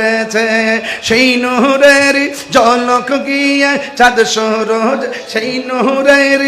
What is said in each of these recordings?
হয়েছে সেই নূরের জলক গিয়ে চাঁদ সরোজ সেই নূরের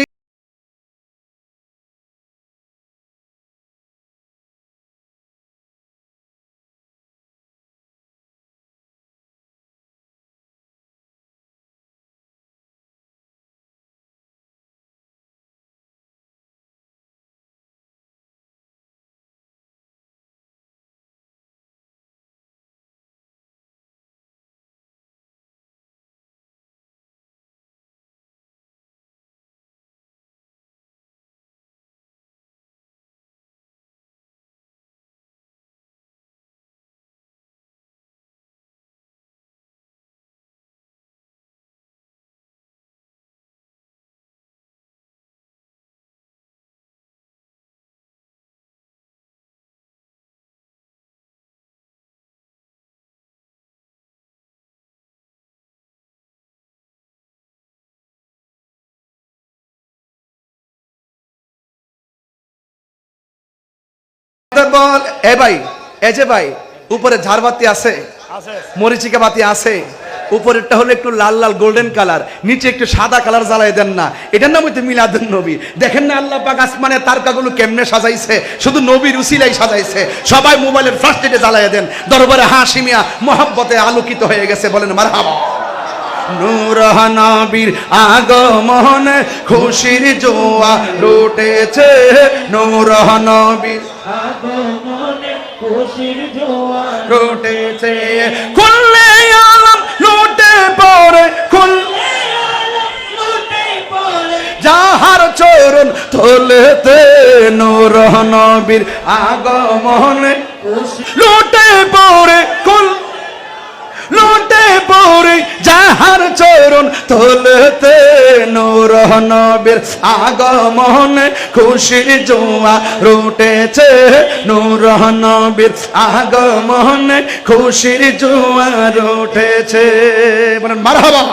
বল। এ ভাই এ যে ভাই উপরে ঝাড়বাতি আছে মরিচিকা বাতি আছে উপরেরটা হলো একটু লাল লাল গোল্ডেন কালার নিচে একটু সাদা কালার জ্বালাই দেন না। এটার নাম মিলাদুন নবী। দেখেন না আল্লাহ পাক আসমানে তারকাগুলো কেমনে সাজাইছে শুধু নবীর উসিলাই সাজাইছে। সবাই মোবাইলের ফার্স্ট এটে জ্বালাই দেন। দরবারে হাসিমিয়া মহাব্বতে আলোকিত হয়ে গেছে বলেন মারহাবা। নূর নবীর আগমন খুশির জোয়া লুটেছে। নূর নবীর আগমনে খুশির জোয়ার লুটেছে। খুললে আলম লুটে পড়ে, খুল যাহার চরণ তোলেতে নূর নবীর আগমনে খুশি তোলতে নূর নবীর আগমনে খুশি জোয়া রুটেছে নূর নবীর আগমনে খুশির জোয়া রুটেছে। মারহাবা!